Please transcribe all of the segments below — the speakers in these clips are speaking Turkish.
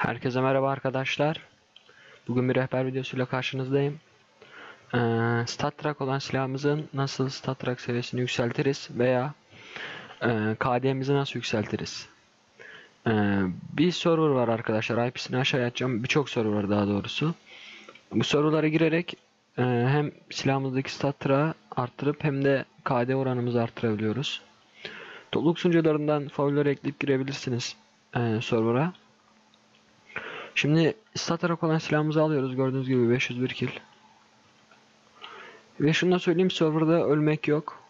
Herkese merhaba arkadaşlar. Bugün bir rehber videosuyla karşınızdayım. Ee, stat track olan silahımızın nasıl stat track seviyesini yükseltiriz veya e, KD'mizi nasıl yükseltiriz? Ee, bir server var arkadaşlar. IP'sini aşağıya atacağım. Birçok server var daha doğrusu. Bu serverlara girerek e, hem silahımızdaki stat track'ı arttırıp hem de KD oranımızı arttırabiliyoruz. Topluluk sunucularından favorileri ekleyip girebilirsiniz e, server'a. Şimdi statarak olan silahımızı alıyoruz. Gördüğünüz gibi 501 kill. Ve şunu da söyleyeyim serverda ölmek yok.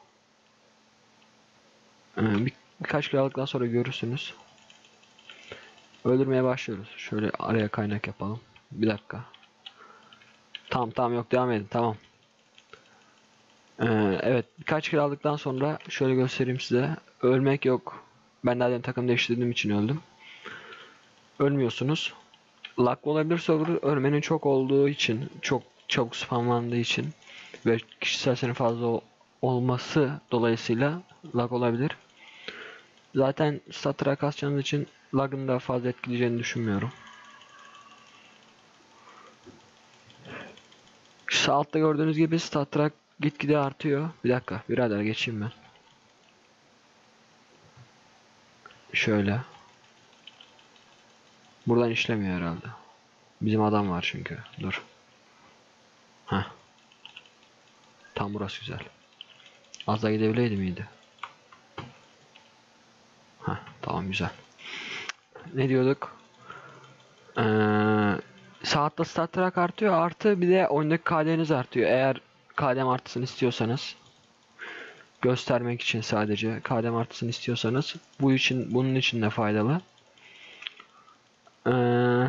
Ee, bir, birkaç kill aldıktan sonra görürsünüz. Öldürmeye başlıyoruz. Şöyle araya kaynak yapalım. Bir dakika. Tamam tamam yok devam edin tamam. Ee, evet birkaç kill aldıktan sonra şöyle göstereyim size. Ölmek yok. Ben daha takım değiştirdiğim için öldüm. Ölmüyorsunuz. Lag olabilir server ölmenin çok olduğu için, çok çabuk spamlandığı için ve kişisel sayının fazla olması dolayısıyla lag olabilir. Zaten statlara kasacağınız için lagın da fazla etkileyeceğini düşünmüyorum. Şu altta gördüğünüz gibi statrak gitgide artıyor. Bir dakika birader geçeyim ben. Şöyle. Buradan işlemiyor herhalde. Bizim adam var çünkü. Dur. Heh. Tam burası güzel. Az da gidebileydi miydi? Heh, tamam güzel. Ne diyorduk? Ee, saatte stat track artıyor. Artı bir de oyundaki KD'niz artıyor. Eğer KDM artısını istiyorsanız göstermek için sadece KDM artısını istiyorsanız bu için bunun için de faydalı. Ee,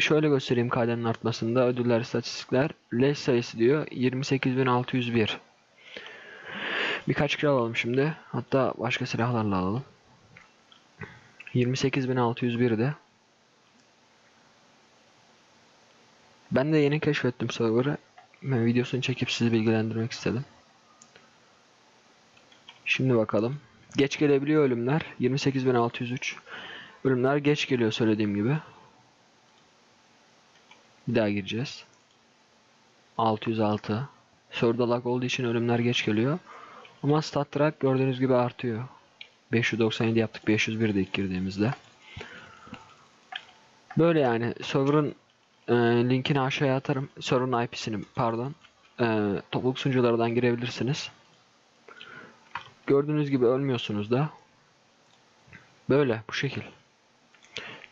şöyle göstereyim KD'nin artmasında. Ödüller istatistikler. Leş sayısı diyor 28.601 birkaç kilo alalım şimdi. Hatta başka silahlarla alalım. 28.601 de. Ben de yeni keşfettim server'ı. Videosunu çekip sizi bilgilendirmek istedim. Şimdi bakalım. Geç gelebiliyor ölümler. 28.603 Ölümler geç geliyor söylediğim gibi. Bir daha gireceğiz. 606. Server'da lag olduğu için ölümler geç geliyor. Ama stat track gördüğünüz gibi artıyor. 597 yaptık 501 de ilk girdiğimizde. Böyle yani server'ın e, linkini aşağıya atarım. Server'ın IP'sini pardon. E, topluluk sunuculardan girebilirsiniz. Gördüğünüz gibi ölmüyorsunuz da. Böyle bu şekil.